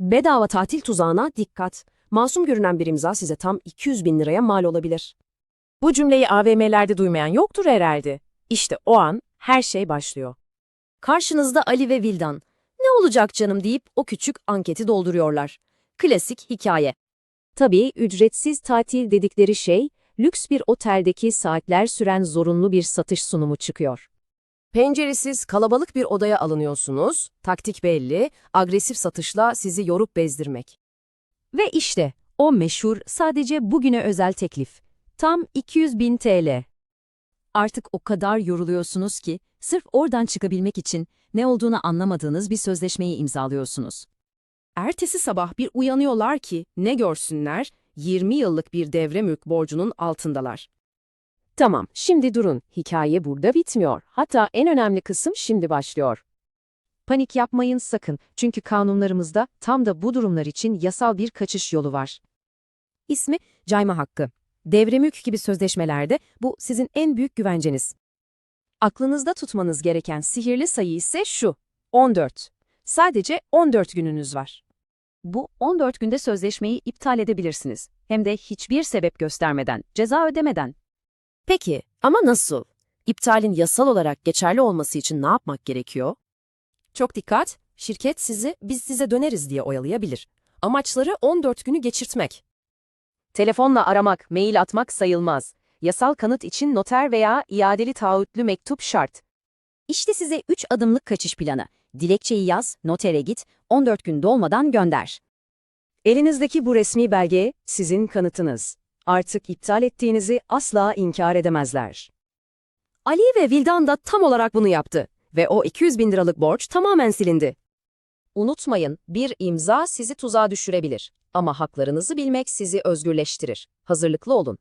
Bedava tatil tuzağına dikkat. Masum görünen bir imza size tam 200 bin liraya mal olabilir. Bu cümleyi AVM'lerde duymayan yoktur herhalde. İşte o an her şey başlıyor. Karşınızda Ali ve Vildan. Ne olacak canım deyip o küçük anketi dolduruyorlar. Klasik hikaye. Tabii ücretsiz tatil dedikleri şey, lüks bir oteldeki saatler süren zorunlu bir satış sunumu çıkıyor. Penceresiz kalabalık bir odaya alınıyorsunuz. Taktik belli, agresif satışla sizi yorup bezdirmek. Ve işte o meşhur sadece bugüne özel teklif. Tam 200 bin TL. Artık o kadar yoruluyorsunuz ki sırf oradan çıkabilmek için ne olduğunu anlamadığınız bir sözleşmeyi imzalıyorsunuz. Ertesi sabah bir uyanıyorlar ki ne görsünler 20 yıllık bir devre mülk borcunun altındalar. Tamam, şimdi durun. Hikaye burada bitmiyor. Hatta en önemli kısım şimdi başlıyor. Panik yapmayın sakın. Çünkü kanunlarımızda tam da bu durumlar için yasal bir kaçış yolu var. İsmi cayma hakkı. Devre mülk gibi sözleşmelerde bu sizin en büyük güvenceniz. Aklınızda tutmanız gereken sihirli sayı ise şu. 14. Sadece 14 gününüz var. Bu 14 günde sözleşmeyi iptal edebilirsiniz. Hem de hiçbir sebep göstermeden, ceza ödemeden. Peki ama nasıl? İptalin yasal olarak geçerli olması için ne yapmak gerekiyor? Çok dikkat, şirket sizi biz size döneriz diye oyalayabilir. Amaçları 14 günü geçirtmek. Telefonla aramak, mail atmak sayılmaz. Yasal kanıt için noter veya iadeli taahhütlü mektup şart. İşte size 3 adımlık kaçış planı. Dilekçeyi yaz, notere git, 14 gün dolmadan gönder. Elinizdeki bu resmi belge sizin kanıtınız. Artık iptal ettiğinizi asla inkar edemezler. Ali ve Vildan da tam olarak bunu yaptı ve o 200 bin liralık borç tamamen silindi. Unutmayın, bir imza sizi tuzağa düşürebilir. Ama haklarınızı bilmek sizi özgürleştirir. Hazırlıklı olun.